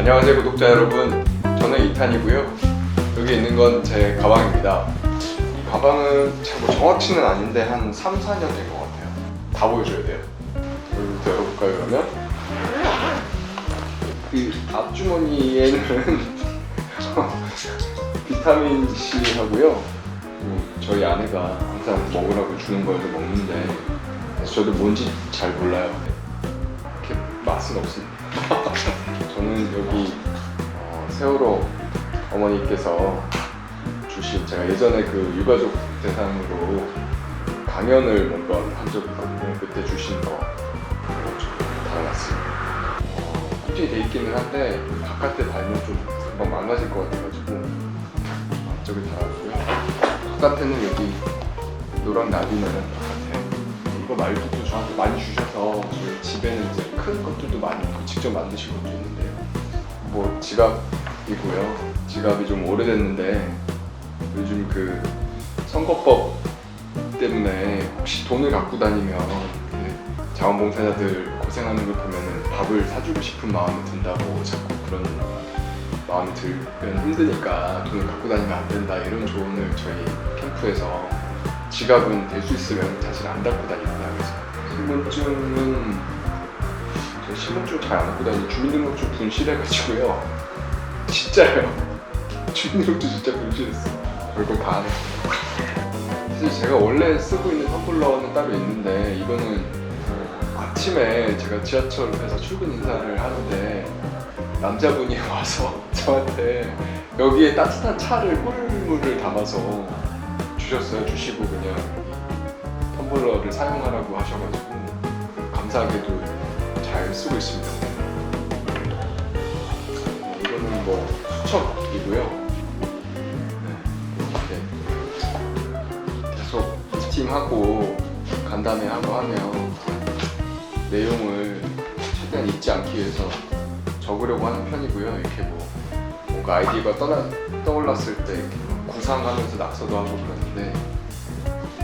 안녕하세요 구독자 여러분. 저는 이탄이고요. 여기 있는 건 제 가방입니다. 이 가방은 잘 뭐 정확치는 아닌데 한 3, 4년 된 것 같아요. 다 보여줘야 돼요. 여기부터 열어볼까요 그러면? 그 앞주머니에는 비타민 C 하고요. 그리고 저희 아내가 항상 먹으라고 주는 걸 먹는데 저도 뭔지 잘 몰라요. 이렇게 맛은 없습니다 저는 여기 어, 세월호 어머니께서 주신 제가 예전에 그 유가족 대상으로 강연을 몇번한 적이 있거든요. 그때 주신 거 달아놨습니다. 어, 꾸준히 돼 있기는 한데 바깥에 달면 좀 금방 망가질 것 같아가지고 앞쪽에 달아놨고요. 바깥에는 여기 노랑 나비는 말고도 저한테 많이 주셔서 저희 집에는 이제 큰 것들도 많이 있고 직접 만드신 것도 있는데요. 뭐 지갑이고요. 지갑이 좀 오래됐는데 요즘 그 선거법 때문에 혹시 돈을 갖고 다니면 그 자원봉사자들 고생하는 걸 보면은 밥을 사주고 싶은 마음이 든다고 자꾸 그런 마음이 들면 힘드니까 돈을 갖고 다니면 안 된다 이런 조언을 저희 캠프에서 지갑은 될 수 있으면 사실 안 갖고 다닌다. 그래서 신분증은 저 신분증 잘 안 갖고 다니는 주민등록증 분실해가지고요. 진짜요? 주민등록증 진짜 분실했어 다 하네 사실 제가 원래 쓰고 있는 텀블러는 따로 있는데 이거는 어, 아침에 제가 지하철에서 출근 인사를 하는데 남자분이 와서 저한테 여기에 따뜻한 차를 꿀물을 담아서 주셨어요. 주시고 그냥 이 텀블러를 사용하라고 하셔가지고 감사하게도 잘 쓰고 있습니다. 어, 이거는 뭐 수첩이고요. 네, 이렇게 계속 스팀하고 간담회 하고 하면 내용을 최대한 잊지 않기 위해서 적으려고 하는 편이고요. 이렇게 뭐 뭔가 아이디어가 떠나, 떠올랐을 때 뭐 구상하면서 낙서도 하고 그러는데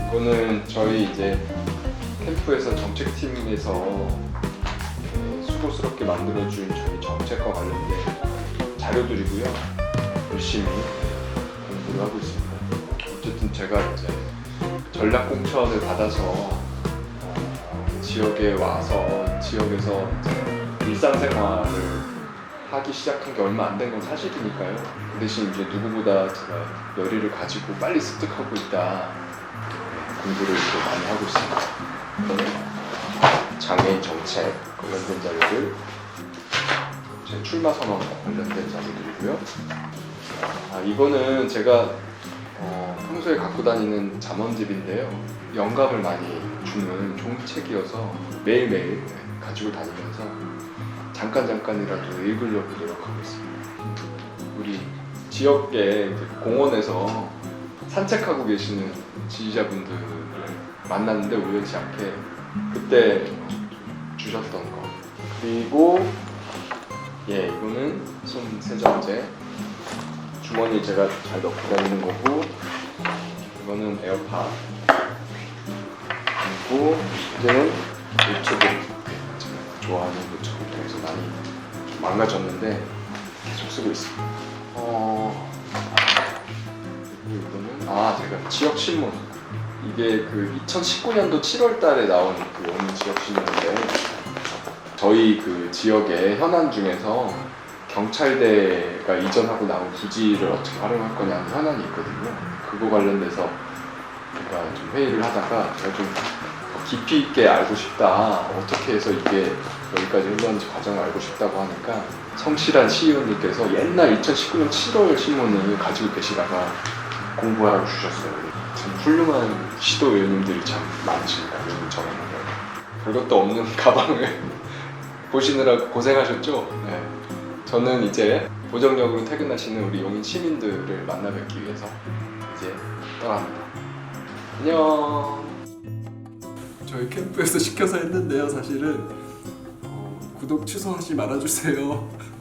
이거는 저희 이제 캠프에서 정책팀에서 수고스럽게 만들어준 저희 정책과 관련된 자료들이고요. 열심히 공부를 하고 있습니다. 어쨌든 제가 이제 전략 공천을 받아서 어, 지역에 와서 지역에서 일상생활을 하기 시작한 게 얼마 안 된 건 사실이니까요. 그 대신 이제 누구보다 제가 열의를 가지고 빨리 습득하고 있다. 네, 공부를 이렇게 많이 하고 있습니다. 장애인 정책 관련된 자료들, 제 출마 선언 관련된 자료들이고요. 아, 이거는 제가 어, 평소에 갖고 다니는 잠원집인데요. 영감을 많이 주는 종이책이어서 매일매일 가지고 다니면서 잠깐 잠깐이라도 읽으려고 노력하고 있습니다. 우리 이제 공원에서 산책하고 계시는 지지자분들을 만났는데 우연치 않게 그때 주셨던 거. 그리고 예 이거는 손 세정제 주머니에 제가 잘 넣고 다니는 거고 이거는 에어팟. 그리고 이제는 노트북 제가 좋아하는 노트북 많이 좀 망가졌는데 계속 쓰고 있습니다. 어 이거는 아 제가 지역 신문. 이게 그 2019년도 7월 달에 나온 그 어느 지역 신문인데 저희 그 지역의 현안 중에서 경찰대가 이전하고 나온 부지를 어떻게 활용할 거냐는 현안이 있거든요. 그거 관련돼서 제가 좀 회의를 하다가 제가 좀더 깊이 있게 알고 싶다. 어떻게 해서 이게 여기까지 흘렀는지 과정을 알고 싶다고 하니까 성실한 시의원님께서 옛날 2019년 7월 신문을 가지고 계시다가 공부하라고 주셨어요. 참 훌륭한 시도 의원님들이 참 많으십니다. 의원 정원에. 별것도 없는 가방을 보시느라 고생하셨죠? 네. 저는 이제 보정역으로 퇴근하시는 우리 용인 시민들을 만나 뵙기 위해서 이제 떠납니다. 안녕. 저희 캠프에서 시켜서 했는데요. 사실은 어, 구독 취소하지 말아주세요.